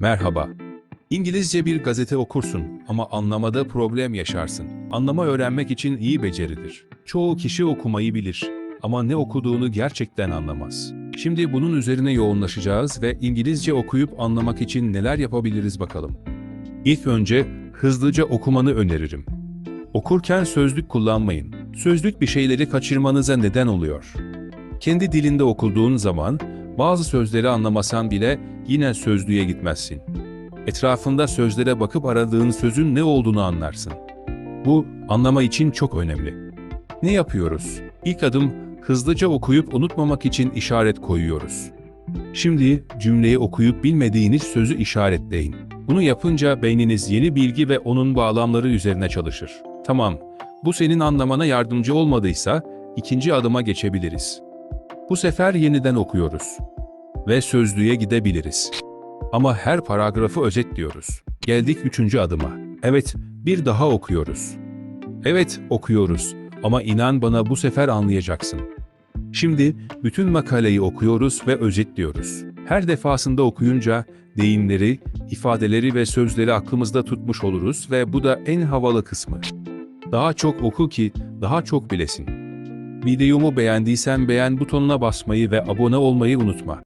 Merhaba. İngilizce bir gazete okursun ama anlamada problem yaşarsın. Anlama öğrenmek için iyi beceridir. Çoğu kişi okumayı bilir ama ne okuduğunu gerçekten anlamaz. Şimdi bunun üzerine yoğunlaşacağız ve İngilizce okuyup anlamak için neler yapabiliriz bakalım. İlk önce hızlıca okumanı öneririm. Okurken sözlük kullanmayın. Sözlük bir şeyleri kaçırmanıza neden oluyor. Kendi dilinde okuduğun zaman bazı sözleri anlamasan bile yine sözlüğe gitmezsin. Etrafında sözlere bakıp aradığın sözün ne olduğunu anlarsın. Bu anlama için çok önemli. Ne yapıyoruz? İlk adım hızlıca okuyup unutmamak için işaret koyuyoruz. Şimdi cümleyi okuyup bilmediğiniz sözü işaretleyin. Bunu yapınca beyniniz yeni bilgi ve onun bağlamları üzerine çalışır. Tamam, bu senin anlamana yardımcı olmadıysa ikinci adıma geçebiliriz. Bu sefer yeniden okuyoruz ve sözlüğe gidebiliriz. Ama her paragrafı özetliyoruz. Geldik üçüncü adıma. Evet, bir daha okuyoruz. Evet, okuyoruz ama inan bana bu sefer anlayacaksın. Şimdi bütün makaleyi okuyoruz ve özetliyoruz. Her defasında okuyunca deyimleri, ifadeleri ve sözleri aklımızda tutmuş oluruz ve bu da en havalı kısmı. Daha çok oku ki daha çok bilesin. Videomu beğendiysen beğen butonuna basmayı ve abone olmayı unutma.